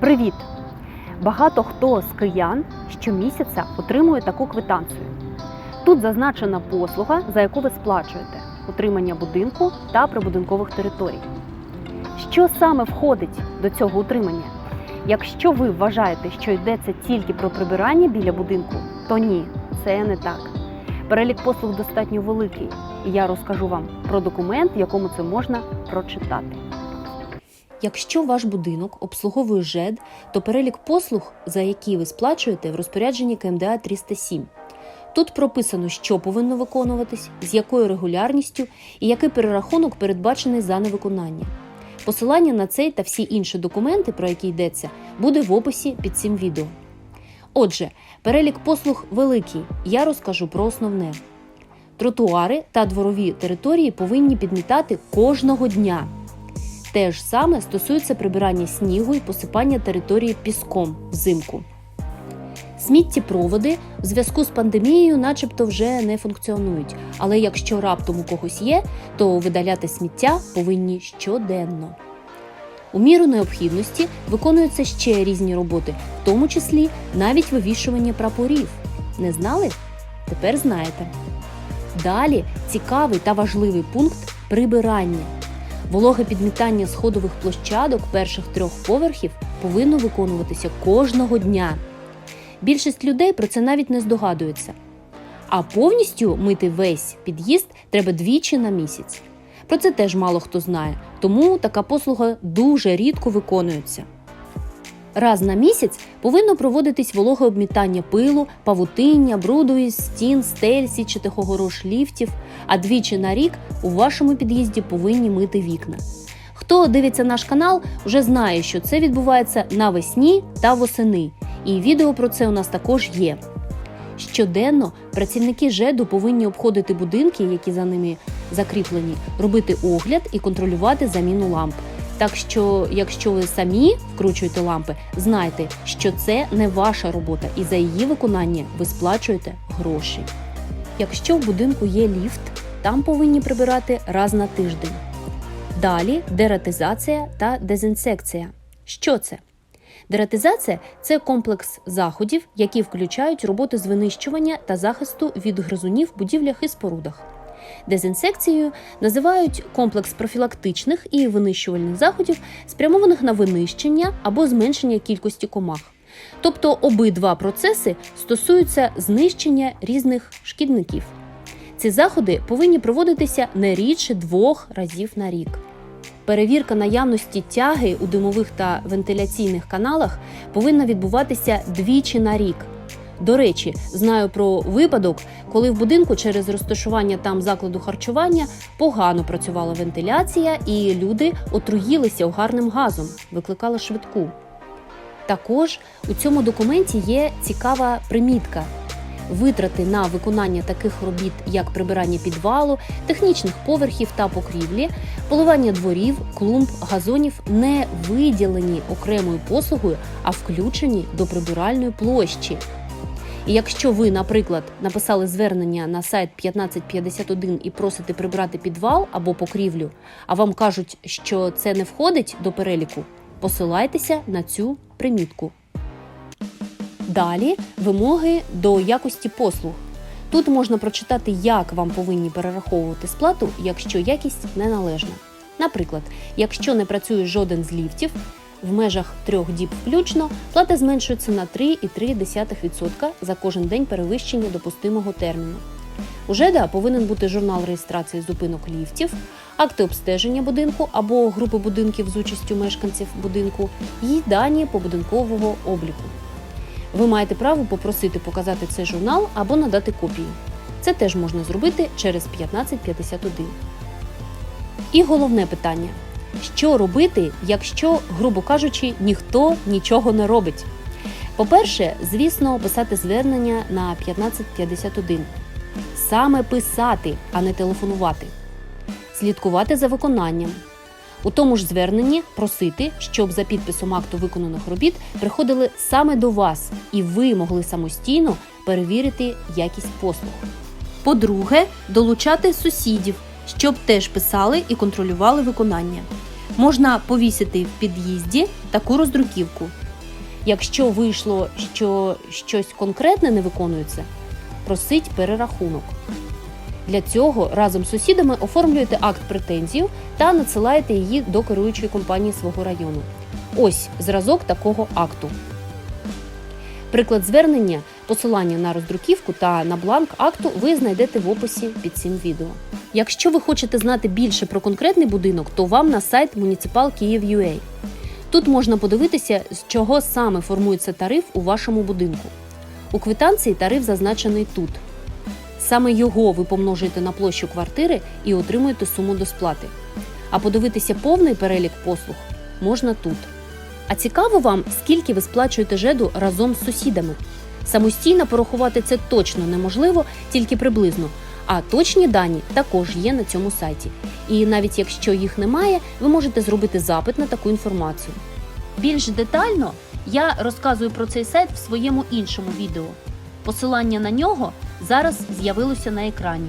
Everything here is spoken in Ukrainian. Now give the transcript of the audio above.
Привіт! Багато хто з киян щомісяця отримує таку квитанцію. Тут зазначена послуга, за яку ви сплачуєте утримання будинку та прибудинкових територій. Що саме входить до цього утримання? Якщо ви вважаєте, що йдеться тільки про прибирання біля будинку, то ні, це не так. Перелік послуг достатньо великий, і я розкажу вам про документ, в якому це можна прочитати. Якщо ваш будинок обслуговує ЖЕД, то перелік послуг, за які ви сплачуєте, в розпорядженні КМДА 307. Тут прописано, що повинно виконуватись, з якою регулярністю і який перерахунок передбачений за невиконання. Посилання на цей та всі інші документи, про які йдеться, буде в описі під цим відео. Отже, перелік послуг великий. Я розкажу про основне. Тротуари та дворові території повинні підмітати кожного дня. Те ж саме стосується прибирання снігу і посипання території піском взимку. Сміттєпроводи в зв'язку з пандемією, начебто, вже не функціонують. Але якщо раптом у когось є, то видаляти сміття повинні щоденно. У міру необхідності виконуються ще різні роботи, в тому числі навіть вивішування прапорів. Не знали? Тепер знаєте. Далі цікавий та важливий пункт прибирання. Вологе підмітання сходових площадок перших трьох поверхів повинно виконуватися кожного дня. Більшість людей про це навіть не здогадується. А повністю мити весь під'їзд треба двічі на місяць. Про це теж мало хто знає, тому така послуга дуже рідко виконується. Раз на місяць повинно проводитись вологе обмітання пилу, павутиння, бруду із стін, стель, січатих огорож ліфтів, а двічі на рік у вашому під'їзді повинні мити вікна. Хто дивиться наш канал, вже знає, що це відбувається навесні та восени, і відео про це у нас також є. Щоденно працівники ЖЕДу повинні обходити будинки, які за ними закріплені, робити огляд і контролювати заміну ламп. Так що, якщо ви самі вкручуєте лампи, знайте, що це не ваша робота, і за її виконання ви сплачуєте гроші. Якщо в будинку є ліфт, там повинні прибирати раз на тиждень. Далі дератизація та дезінсекція. Що це? Дератизація це комплекс заходів, які включають роботи з винищування та захисту від гризунів в будівлях і спорудах. Дезінсекцією називають комплекс профілактичних і винищувальних заходів, спрямованих на винищення або зменшення кількості комах. Тобто обидва процеси стосуються знищення різних шкідників. Ці заходи повинні проводитися не рідше двох разів на рік. Перевірка наявності тяги у димових та вентиляційних каналах повинна відбуватися двічі на рік. До речі, знаю про випадок, коли в будинку через розташування там закладу харчування погано працювала вентиляція, і люди отруїлися угарним газом, викликали швидку. Також у цьому документі є цікава примітка. Витрати на виконання таких робіт, як прибирання підвалу, технічних поверхів та покрівлі, поливання дворів, клумб, газонів не виділені окремою послугою, а включені до прибиральної площі. І якщо ви, наприклад, написали звернення на сайт 1551 і просите прибрати підвал або покрівлю, а вам кажуть, що це не входить до переліку, посилайтеся на цю примітку. Далі вимоги до якості послуг. Тут можна прочитати, як вам повинні перераховувати сплату, якщо якість неналежна. Наприклад, якщо не працює жоден з ліфтів, в межах трьох діб включно плата зменшується на 3,3% за кожен день перевищення допустимого терміну. У ЖЕДА повинен бути журнал реєстрації зупинок ліфтів, акти обстеження будинку або групи будинків з участю мешканців будинку і дані побудинкового обліку. Ви маєте право попросити показати цей журнал або надати копії. Це теж можна зробити через 1551. І головне питання: що робити, якщо, грубо кажучи, ніхто нічого не робить? По-перше, звісно, писати звернення на 1551. Саме писати, а не телефонувати. Слідкувати за виконанням. У тому ж зверненні просити, щоб за підписом акту виконаних робіт приходили саме до вас, і ви могли самостійно перевірити якість послуг. По-друге, долучати сусідів, щоб теж писали і контролювали виконання. Можна повісити в під'їзді таку роздруківку. Якщо вийшло, що щось конкретне не виконується, просить перерахунок. Для цього разом з сусідами оформлюєте акт претензію та надсилаєте її до керуючої компанії свого району. Ось зразок такого акту. Приклад звернення, посилання на роздруківку та на бланк акту ви знайдете в описі під цим відео. Якщо ви хочете знати більше про конкретний будинок, то вам на сайт Municipal Kyiv.ua. Тут можна подивитися, з чого саме формується тариф у вашому будинку. У квитанції тариф зазначений тут. Саме його ви помножуєте на площу квартири і отримуєте суму до сплати. А подивитися повний перелік послуг можна тут. А цікаво вам, скільки ви сплачуєте ЖЕДу разом з сусідами. Самостійно порахувати це точно неможливо, тільки приблизно. А точні дані також є на цьому сайті. І навіть якщо їх немає, ви можете зробити запит на таку інформацію. Більш детально я розказую про цей сайт в своєму іншому відео. Посилання на нього зараз з'явилося на екрані.